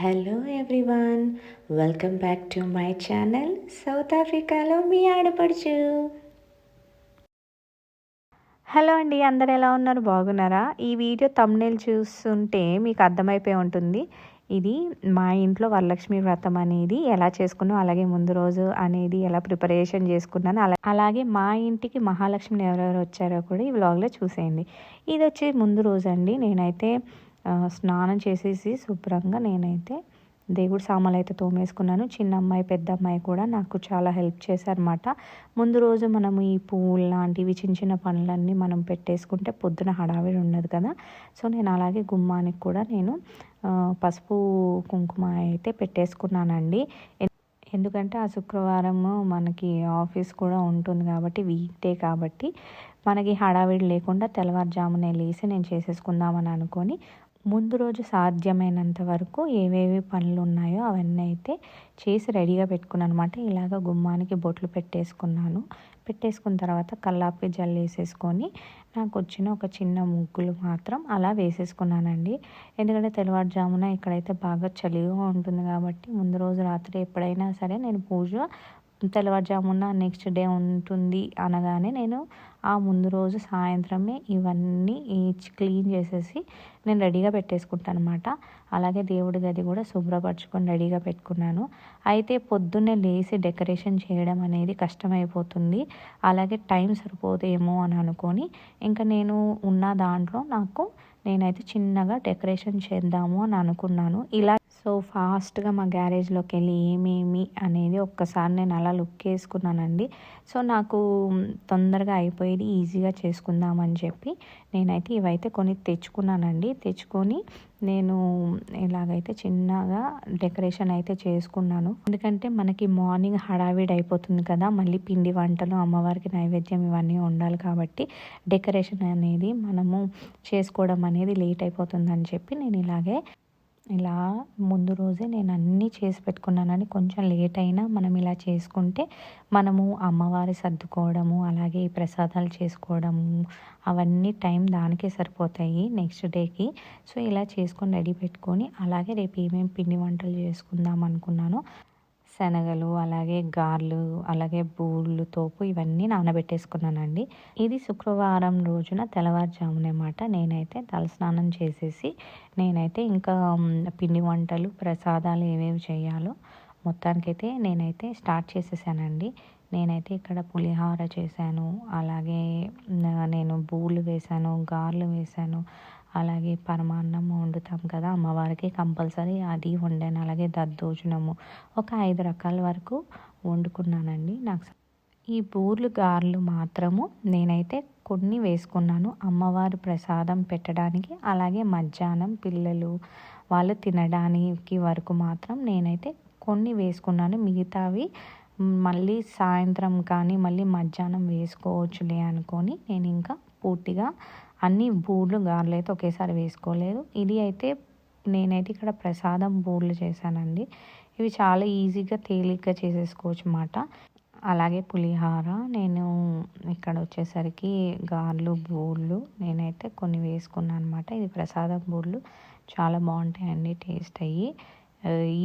Hello everyone welcome back to my channel south ఆఫ్రికాలో మీ ఆడపడుచు. హలో అండి అందరు ఎలా ఉన్నారు? బాగున్నారా? ఈ వీడియో తమ్నేల్ చూస్తుంటే మీకు అర్థమైపోయి ఉంటుంది. ఇది మా ఇంట్లో వరలక్ష్మి వ్రతం అనేది ఎలా చేసుకున్నాం అలాగే ముందు రోజు అనేది ఎలా ప్రిపరేషన్ చేసుకున్నాను అలా అలాగే మా ఇంటికి మహాలక్ష్మిని ఎవరెవరు వచ్చారో కూడా ఈ వ్లాగ్లో చూసేయండి. ఇది వచ్చి ముందు రోజు అండి నేనైతే స్నానం చేసేసి శుభ్రంగా నేనైతే దేవుడు సామాన్లు అయితే తోమేసుకున్నాను. చిన్న అమ్మాయి పెద్ద అమ్మాయి కూడా నాకు చాలా హెల్ప్ చేశారన్నమాట. ముందు రోజు మనము ఈ పువ్వులు లాంటివి చిన్న చిన్న పనులన్నీ మనం పెట్టేసుకుంటే పొద్దున హడావిడి ఉండదు కదా. సో నేను అలాగే గుమ్మానికి కూడా నేను పసుపు కుంకుమ అయితే పెట్టేసుకున్నానండి. ఎందుకంటే ఆ శుక్రవారము మనకి ఆఫీస్ కూడా ఉంటుంది కాబట్టి వీక్ డే కాబట్టి మనకి హడావిడి లేకుండా తెల్లవారుజామునే లేసి నేను చేసేసుకుందామని అనుకొని ముందు రోజు సాధ్యమైనంత వరకు ఏవేవి పనులు ఉన్నాయో అవన్నీ అయితే చేసి రెడీగా పెట్టుకున్నాను అనమాట ఇలాగ గుమ్మానికి బొట్లు పెట్టేసుకున్నాను. పెట్టేసుకున్న తర్వాత కల్లాపి జల్లేసేసుకొని నాకు వచ్చిన ఒక చిన్న ముగ్గులు మాత్రం అలా వేసేసుకున్నానండి. ఎందుకంటే తెల్లవారుజామున ఇక్కడైతే బాగా చలిగా ఉంటుంది కాబట్టి ముందు రోజు రాత్రి ఎప్పుడైనా సరే నేను పూజ తెల్లవారుజామున నెక్స్ట్ డే ఉంటుంది అనగానే నేను ఆ ముందు రోజు సాయంత్రమే ఇవన్నీ క్లీన్ చేసేసి నేను రెడీగా పెట్టేసుకుంటాను అనమాట అలాగే దేవుడి గది కూడా శుభ్రపరచుకొని రెడీగా పెట్టుకున్నాను. అయితే పొద్దున్నే లేచి డెకరేషన్ చేయడం అనేది కష్టమైపోతుంది. అలాగే టైం సరిపోదేమో అని అనుకొని ఇంకా నేను ఉన్న దాంట్లో నాకు నేనైతే చిన్నగా డెకరేషన్ చేద్దాము అని అనుకున్నాను. ఇలా సో ఫాస్ట్గా మా గ్యారేజ్లోకి వెళ్ళి ఏమేమి అనేది ఒక్కసారి నేను అలా లుక్ వేసుకున్నానండి సో నాకు తొందరగా అయిపోయేది ఈజీగా చేసుకుందామని చెప్పి నేనైతే ఇవైతే కొన్ని తెచ్చుకున్నానండి. తెచ్చుకొని నేను ఇలాగైతే చిన్నగా డెకరేషన్ అయితే చేసుకున్నాను. ఎందుకంటే మనకి మార్నింగ్ హడావిడి అయిపోతుంది కదా మళ్ళీ పిండి వంటలు అమ్మవారికి నైవేద్యం ఇవన్నీ ఉండాలి కాబట్టి డెకరేషన్ అనేది మనము చేసుకోవడం అనేది లేట్ అయిపోతుందని చెప్పి నేను ఇలాగే ఇలా ముందు రోజే నేను అన్నీ చేసి పెట్టుకున్నానని కొంచెం లేట్ అయినా మనం ఇలా చేసుకుంటే మనము అమ్మవారి సర్దుకోవడము అలాగే ఈ ప్రసాదాలు చేసుకోవడము అవన్నీ టైం దానికే సరిపోతాయి నెక్స్ట్ డేకి సో ఇలా చేసుకొని రెడీ పెట్టుకొని అలాగే రేపు ఏమేమి పిండి వంటలు చేసుకుందాం అనుకున్నానో శనగలు అలాగే గార్లు అలాగే బూళ్ళు తోపు ఇవన్నీ నానబెట్టేసుకున్నానండి. ఇది శుక్రవారం రోజున తెల్లవారుజామునమాట నేనైతే తలస్నానం చేసేసి నేనైతే ఇంకా పిండి వంటలు ప్రసాదాలు ఏవేవి చేయాలో మొత్తానికైతే నేనైతే స్టార్ట్ చేసేసానండి. నేనైతే ఇక్కడ పులిహార చేశాను అలాగే నేను బూళ్ళు వేశాను గార్లు వేశాను అలాగే పరమాన్నం వండుతాం కదా అమ్మవారికి కంపల్సరీ అది వండాను. అలాగే దద్దోజనము. ఒక ఐదు రకాల వరకు వండుకున్నానండి. నాకు ఈ బూర్లు గారెలు మాత్రము నేనైతే కొన్ని వేసుకున్నాను. అమ్మవారి ప్రసాదం పెట్టడానికి అలాగే మధ్యాహ్నం పిల్లలు వాళ్ళు తినడానికి వరకు మాత్రం నేనైతే కొన్ని వేసుకున్నాను. మిగతావి మళ్ళీ సాయంత్రం కానీ మళ్ళీ మధ్యాహ్నం వేసుకోవచ్చులే అనుకొని నేను ఇంకా పూర్తిగా అన్ని బూర్లు గారెలు అయితే ఒకేసారి వేసుకోలేదు. ఇది అయితే నేనైతే ఇక్కడ ప్రసాదం బూర్లు చేశానండి. ఇవి చాలా ఈజీగా తేలిగ్గా చేసేసుకోవచ్చు అన్నమాట. అలాగే పులిహార నేను ఇక్కడ వచ్చేసరికి గార్లు బూర్లు నేనైతే కొన్ని వేసుకున్నాను అనమాట ఇది ప్రసాదం బూర్లు చాలా బాగుంటాయండి టేస్ట్ అయ్యి.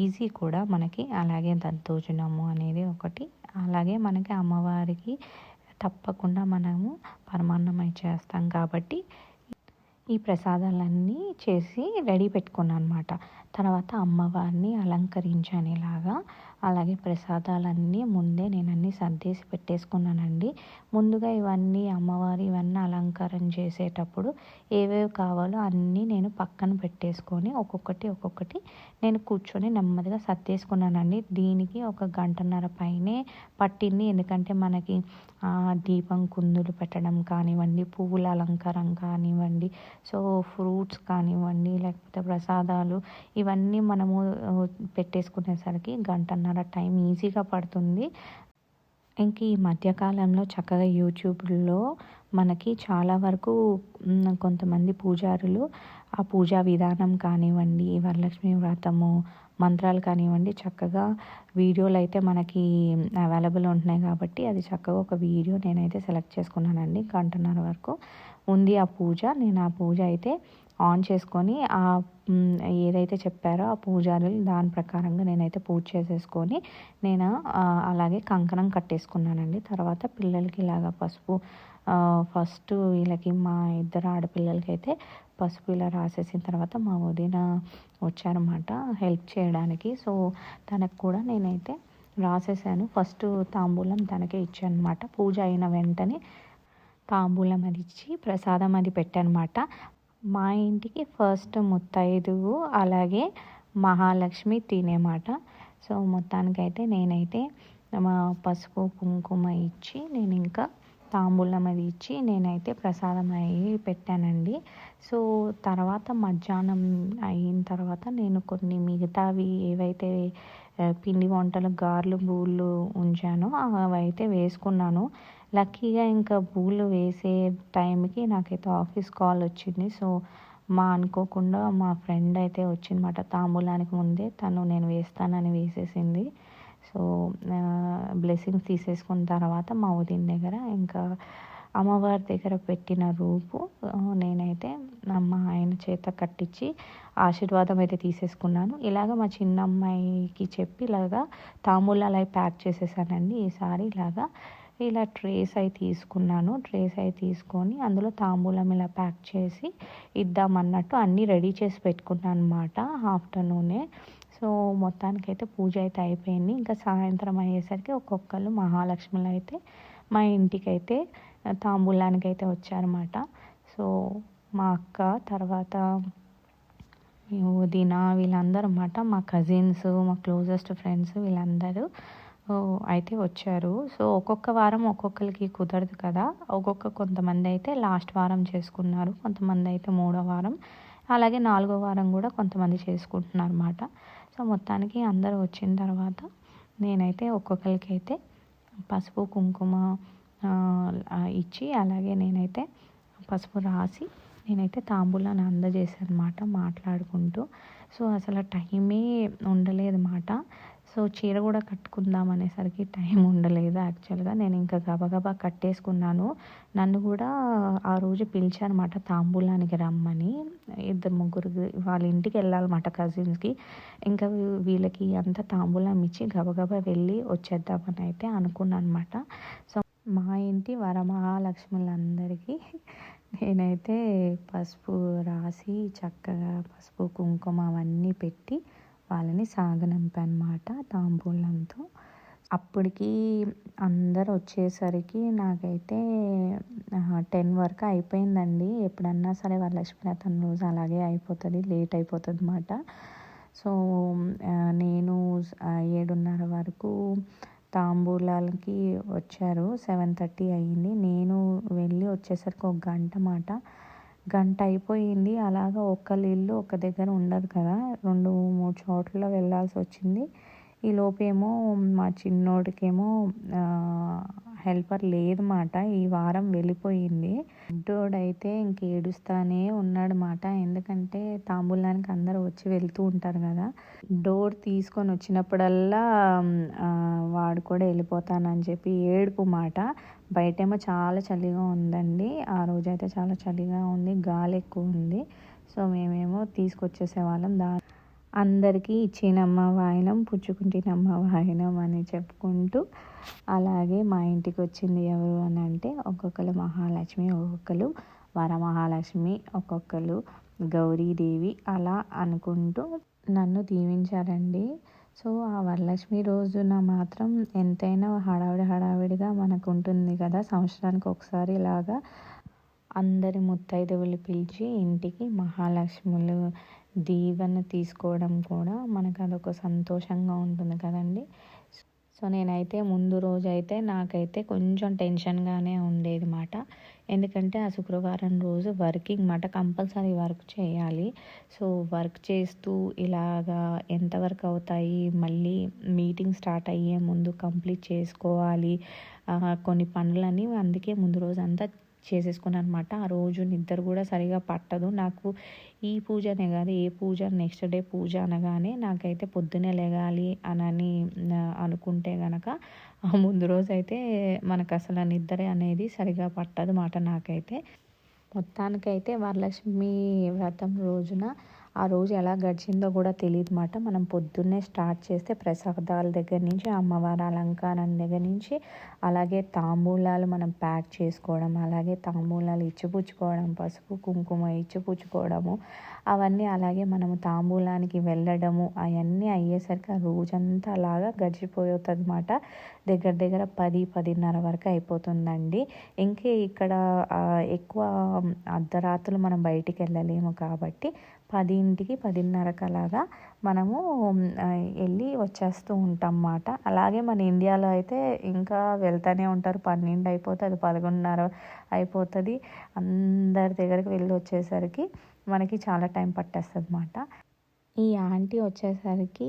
ఈజీ కూడా మనకి. అలాగే దద్దోజనము అనేది ఒకటి. అలాగే మనకి అమ్మవారికి తప్పకుండా మనము పరమాన్నమై చేస్తాం కాబట్టి ఈ ప్రసాదాలన్నీ చేసి రెడీ పెట్టుకున్నాను అనమాట తర్వాత అమ్మవారిని అలంకరించనేలాగా అలాగే ప్రసాదాలన్నీ ముందే నేను అన్నీ సర్దేసి పెట్టేసుకున్నానండి. ముందుగా ఇవన్నీ అమ్మవారి ఇవన్నీ అలంకారం చేసేటప్పుడు ఏవేవి కావాలో అన్నీ నేను పక్కన పెట్టేసుకొని ఒక్కొక్కటి ఒక్కొక్కటి నేను కూర్చొని నెమ్మదిగా సర్దేసుకున్నానండి. దీనికి ఒక గంటన్నర పైనే పట్టింది. ఎందుకంటే మనకి దీపం కుందులు పెట్టడం కానివ్వండి పువ్వుల అలంకారం కానివ్వండి సో ఫ్రూట్స్ కానివ్వండి లేకపోతే ప్రసాదాలు ఇవన్నీ మనము పెట్టేసుకునేసరికి గంటన్నర టైం ఈజీగా పడుతుంది. ఇంక ఈ మధ్యకాలంలో చక్కగా యూట్యూబ్లో మనకి చాలా వరకు కొంతమంది పూజారులు ఆ పూజా విధానం కానివ్వండి వరలక్ష్మి వ్రతము మంత్రాలు కానివ్వండి చక్కగా వీడియోలు అయితే మనకి అవైలబుల్ ఉంటున్నాయి కాబట్టి అది చక్కగా ఒక వీడియో నేనైతే సెలెక్ట్ చేసుకున్నానండి. గంటన్నర వరకు ఉంది ఆ పూజ. నేను ఆ పూజ అయితే ఆన్ చేసుకొని ఆ ఏదైతే చెప్పారో ఆ పూజారులు దాని ప్రకారంగా నేనైతే పూజ చేసేసుకొని నేను అలాగే కంకణం కట్టేసుకున్నానండి. తర్వాత పిల్లలకి ఇలాగ పసుపు ఫస్ట్ వీళ్ళకి మా ఇద్దరు ఆడపిల్లలకి అయితే పసుపు ఇలా రాసేసిన తర్వాత మా వదిన వచ్చారన్నమాట హెల్ప్ చేయడానికి. సో తనకు కూడా నేనైతే రాసేసాను. ఫస్ట్ తాంబూలం తనకే ఇచ్చాను అనమాట పూజ అయిన వెంటనే తాంబూలం అది ఇచ్చి ప్రసాదం అది పెట్టానమాట మా ఇంటికి ఫస్ట్ ముత్తైదువు అలాగే మహాలక్ష్మి తినేమాట. సో మొత్తానికైతే నేనైతే మా పసుపు కుంకుమ ఇచ్చి నేను ఇంకా తాంబూలం అది ఇచ్చి నేనైతే ప్రసాదం అయ్యి పెట్టానండి. సో తర్వాత మధ్యాహ్నం అయిన తర్వాత నేను కొన్ని మిగతావి ఏవైతే పిండి వంటలు గారెలు బూళ్ళు ఉంచానో అవి అయితే వేసుకున్నాను. లక్కీగా ఇంకా బూళ్ళు వేసే టైంకి నాకైతే ఆఫీస్ కాల్ వచ్చింది. సో మా అనుకోకుండా మా ఫ్రెండ్ అయితే వచ్చిందన్నమాట. తాంబూలానికి ముందే తను నేను వేస్తానని వేసేసింది. సో బ్లెస్సింగ్స్ తీసేసుకున్న తర్వాత మా వదిన దగ్గర ఇంకా అమ్మవారి దగ్గర పెట్టిన రూపు నేనైతే మా ఆయన చేత కట్టించి ఆశీర్వాదం అయితే తీసేసుకున్నాను. ఇలాగ మా చిన్న అమ్మాయికి చెప్పి ఇలాగా తాంబూలాలు అవి ప్యాక్ చేసేసానండి. ఈసారి ఇలాగా ఇలా ట్రేస్ అయి తీసుకున్నాను. ట్రేస్ అయి తీసుకొని అందులో తాంబూలం ఇలా ప్యాక్ చేసి ఇద్దామన్నట్టు అన్నీ రెడీ చేసి పెట్టుకున్నాను అనమాట ఆఫ్టర్నూనే సో మొత్తానికైతే పూజ అయితే అయిపోయింది. ఇంకా సాయంత్రం అయ్యేసరికి ఒక్కొక్కరు మహాలక్ష్ములు అయితే మా ఇంటికైతే తాంబూలానికి అయితే వచ్చారన్నమాట. సో మా అక్క తర్వాత వదిన వీళ్ళందరూ అన్నమాట. మా కజిన్స్ మా క్లోజెస్ట్ ఫ్రెండ్స్ వీళ్ళందరూ అయితే వచ్చారు. సో ఒక్కొక్క వారం ఒక్కొక్కరికి కుదరదు కదా. ఒక్కొక్క కొంతమంది అయితే లాస్ట్ వారం చేసుకున్నారు. కొంతమంది అయితే మూడో వారం. అలాగే నాలుగో వారం కూడా కొంతమంది చేసుకుంటున్నారు అన్నమాట. సో మొత్తానికి అందరూ వచ్చిన తర్వాత నేనైతే ఒక్కొక్కరికి అయితే పసుపు కుంకుమ ఇచ్చి అలాగే నేనైతే పసుపు రాసి నేనైతే తాంబూలాన్ని అందజేశాను అనమాట మాట్లాడుకుంటూ. సో అసలు టైమే ఉండలేదు మాట సో చీర కూడా కట్టుకుందాం అనేసరికి టైం ఉండలేదు యాక్చువల్గా. నేను ఇంకా గబగబా కట్టేసుకున్నాను. నన్ను కూడా ఆ రోజు పిలిచానమాట తాంబూలానికి రమ్మని. ఇద్దరు ముగ్గురు వాళ్ళ ఇంటికి వెళ్ళాలన్నమాట కజిన్స్కి. ఇంకా వీళ్ళకి అంతా తాంబూలం ఇచ్చి గబగబా వెళ్ళి వచ్చేద్దామని అయితే అనుకున్నాను అనమాట సో మా ఇంటి వరమహాలక్ష్ములందరికీ నేనైతే పసుపు రాసి చక్కగా పసుపు కుంకుమ అవన్నీ పెట్టి వాళ్ళని సాగనంపానమాట తాంబూలంతో. అప్పటికి అందరు వచ్చేసరికి నాకైతే టెన్ వరకు అయిపోయిందండి. ఎప్పుడన్నా సరే వరలక్ష్మి వ్రతం రోజు అలాగే అయిపోతుంది లేట్ అయిపోతుంది అన్నమాట సో నేను ఏడున్నర వరకు తాంబూలాలకి వచ్చారు. సెవెన్ థర్టీ అయ్యింది. నేను వెళ్ళి వచ్చేసరికి ఒక గంట మాట గంట అయిపోయింది. అలాగా ఒక్కళ్ళ ఇల్లు ఒక దగ్గర ఉండదు కదా. రెండు మూడు చోట్ల వెళ్ళాల్సి వచ్చింది. ఈ లోపేమో మా చిన్నోడికేమో హెల్పర్ లేదన్నమాట. ఈ వారం వెళ్ళిపోయింది. పెద్దోడైతే ఇంక ఏడుస్తానే ఉన్నాడు మాట ఎందుకంటే తాంబూలానికి అందరూ వచ్చి వెళ్తూ ఉంటారు కదా. డోర్ తీసుకొని వచ్చినప్పుడల్లా వాడు కూడా వెళ్ళిపోతానని చెప్పి ఏడుపు మాట బయటేమో చాలా చలిగా ఉందండి. ఆ రోజైతే చాలా చలిగా ఉంది. గాలి ఎక్కువ ఉంది. సో మేమేమో తీసుకొచ్చేసే వాళ్ళం దా అందరికీ ఇచ్చినమ్మ వాయనం పుచ్చుకుంటినమ్మ వాయనం అని చెప్పుకుంటూ అలాగే మా ఇంటికి వచ్చింది ఎవరు అని అంటే ఒక్కొక్కరు మహాలక్ష్మి ఒక్కొక్కరు వరమహాలక్ష్మి ఒక్కొక్కరు గౌరీదేవి అలా అనుకుంటూ నన్ను దీవించారండి. సో ఆ వరలక్ష్మి రోజున మాత్రం ఎంతైనా హడావిడి హడావిడిగా మనకు ఉంటుంది కదా సంవత్సరానికి ఒకసారి ఇలాగా. అందరి ముత్తైదువులు పిలిచి ఇంటికి మహాలక్ష్ములు దీవెన తీసుకోవడం కూడా మనకు అదొక సంతోషంగా ఉంటుంది కదండి. సో నేనైతే ముందు రోజు అయితే నాకైతే కొంచెం టెన్షన్గానే ఉండేది మాట ఎందుకంటే ఆ శుక్రవారం రోజు వర్కింగ్ మాట కంపల్సరీ వర్క్ చేయాలి. సో వర్క్ చేస్తూ ఇలాగా ఎంతవరకు అవుతాయి మళ్ళీ మీటింగ్ స్టార్ట్ అయ్యే ముందు కంప్లీట్ చేసుకోవాలి. కొన్ని పనులని అందుకే ముందు రోజు అంతా చేసేసుకున్నాను అనమాట ఆ రోజు నిద్ర కూడా సరిగా పట్టదు. నాకు ఈ పూజనే కాదు ఏ పూజ నెక్స్ట్ డే పూజ అనగానే నాకైతే పొద్దునే లేగాలి అనని అనుకుంటే గనక ఆ ముందు రోజు అయితే మనకు అసలు నిద్ర అనేది సరిగా పట్టదు మాట నాకైతే. మొత్తానికైతే వరలక్ష్మి వ్రతం రోజున ఆ రోజు ఎలా గడిచిందో కూడా తెలియదు మాట మనం పొద్దున్నే స్టార్ట్ చేస్తే ప్రసాదాల దగ్గర నుంచి అమ్మవారి అలంకారం దగ్గర నుంచి అలాగే తాంబూలాలు మనం ప్యాక్ చేసుకోవడం అలాగే తాంబూలాలు ఇచ్చిపుచ్చుకోవడం పసుపు కుంకుమ ఇచ్చిపుచ్చుకోవడము అవన్నీ అలాగే మనము తాంబూలానికి వెళ్ళడము అవన్నీ అయ్యేసరికి ఆ రోజంతా అలాగా గడిచిపోతుంది అన్నమాట దగ్గర దగ్గర పది పదిన్నర వరకు అయిపోతుందండి. ఇంకే ఇక్కడ ఎక్కువ అర్ధరాత్రులు మనం బయటికి వెళ్ళలేము కాబట్టి పదింటికి పదిన్నరకు అలాగా మనము వెళ్ళి వచ్చేస్తూ ఉంటాం అన్నమాట అలాగే మన ఇండియాలో అయితే ఇంకా వెళ్తూనే ఉంటారు. పన్నెండు అయిపోతుంది పదకొండున్నర అయిపోతుంది. అందరి దగ్గరికి వెళ్ళి వచ్చేసరికి మనకి చాలా టైం పట్టేస్తుంది అన్నమాట ఈ ఆంటీ వచ్చేసరికి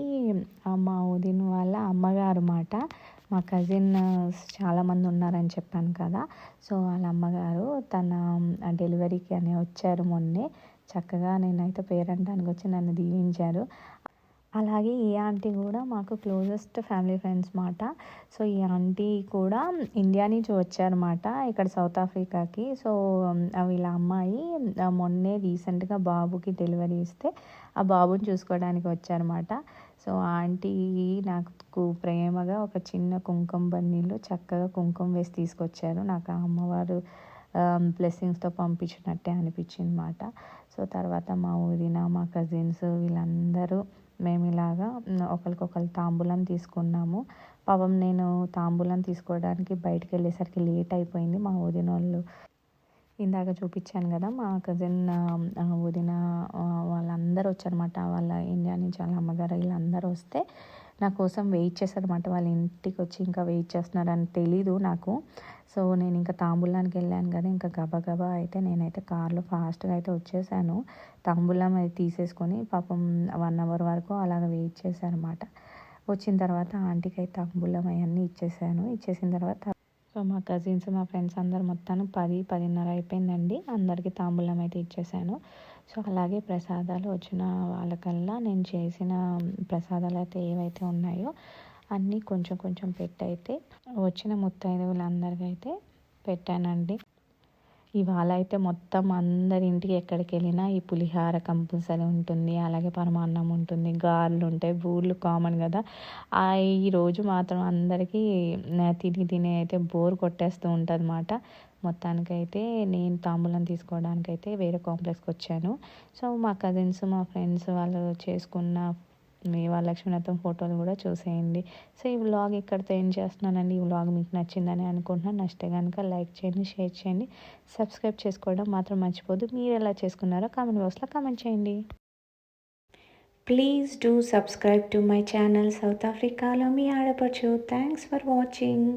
మా వదిన వాళ్ళ అమ్మగారు మాట మా కజిన్ చాలామంది ఉన్నారని చెప్పాను కదా. సో వాళ్ళ అమ్మగారు తన డెలివరీకి అని వచ్చారు మొన్నే. చక్కగా నేనైతే పేరంటానికి వచ్చి నన్ను దీవించారు. అలాగే ఈ ఆంటీ కూడా మాకు క్లోజెస్ట్ ఫ్యామిలీ ఫ్రెండ్స్ మాట. సో ఈ ఆంటీ కూడా ఇండియా నుంచి వచ్చారన్నమాట ఇక్కడ సౌత్ ఆఫ్రికాకి. సో వీళ్ళ అమ్మాయి మొన్నే రీసెంట్గా బాబుకి డెలివరీ ఇస్తే ఆ బాబుని చూసుకోవడానికి వచ్చారన్నమాట. సో ఆంటీ నాకు ప్రేమగా ఒక చిన్న కుంకుమ బన్నీలో చక్కగా కుంకుమ వేసి తీసుకొచ్చారు. నాకు అమ్మవారు బ్లెస్సింగ్స్తో పంపించినట్టే అనిపించింది మాట సో తర్వాత మా ఊరిన మా కజిన్స్ వీళ్ళందరూ మేము ఇలాగా ఒకరికొకరు తాంబూలం తీసుకున్నాము. పాపం నేను తాంబూలం తీసుకోవడానికి బయటకు వెళ్ళేసరికి లేట్ అయిపోయింది. మా వదిన వాళ్ళు ఇందాక చూపించాను కదా మా కజిన్ వదిన వాళ్ళందరూ వచ్చారన్నమాట వాళ్ళ ఇండియా నుంచి వాళ్ళ అమ్మగారు వీళ్ళందరూ వస్తే నా కోసం వెయిట్ చేస్తారన్నమాట. వాళ్ళ ఇంటికి వచ్చి ఇంకా వెయిట్ చేస్తున్నారని తెలీదు నాకు. సో నేను ఇంకా తాంబూలానికి వెళ్ళాను కదా ఇంకా గబగబా అయితే నేనైతే కార్లో ఫాస్ట్గా అయితే వచ్చేసాను. తాంబూలం అది తీసేసుకొని పాపం వన్ అవర్ వరకు అలాగ వెయిట్ చేశారనమాట వచ్చిన తర్వాత ఆంటీకి అయితే తాంబూలం అవన్నీ ఇచ్చేసాను. ఇచ్చేసిన తర్వాత సో మా కజిన్స్ మా ఫ్రెండ్స్ అందరు మొత్తానికి పది పదిన్నర అయిపోయిందండి. అందరికీ తాంబూలం అయితే ఇచ్చేసాను. సో అలాగే ప్రసాదాలు వచ్చిన వాళ్ళకల్లా నేను చేసిన ప్రసాదాలు అయితే ఏవైతే ఉన్నాయో అన్నీ కొంచెం కొంచెం పెట్టయితే వచ్చిన ముత్తైదువులందరికీ అయితే పెట్టానండి. ఇవాళ అయితే మొత్తం అందరి ఇంటికి ఎక్కడికి వెళ్ళినా ఈ పులిహార కంపల్సరీ ఉంటుంది అలాగే పరమాన్నం ఉంటుంది గారెలు ఉంటాయి బూర్లు కామన్ కదా. ఆ ఈ రోజు మాత్రం అందరికీ తిని తిని అయితే బోర్ కొట్టేస్తూ ఉంటుంది అన్నమాట మొత్తానికైతే నేను తాంబూలం తీసుకోవడానికైతే వేరే కాంప్లెక్స్కి వచ్చాను. సో మా కజిన్స్ మా ఫ్రెండ్స్ వాళ్ళు చేసుకున్న మీ వాళ్ళ లక్ష్మీనాథం ఫోటోలు కూడా చూసేయండి. సో ఈ వ్లాగ్ ఇక్కడితో ఏం చేస్తున్నానండి. ఈ వ్లాగ్ మీకు నచ్చిందని అనుకుంటున్నాను. నచ్చితే కనుక లైక్ చేయండి షేర్ చేయండి. సబ్స్క్రైబ్ చేసుకోవడం మాత్రం మర్చిపోదు మీరు ఎలా చేసుకున్నారో కామెంట్ బాక్స్లో కామెంట్ చేయండి. Please do subscribe to my channel south ఆఫ్రికాలో మీ ఆడపడుచు. Thanks for watching.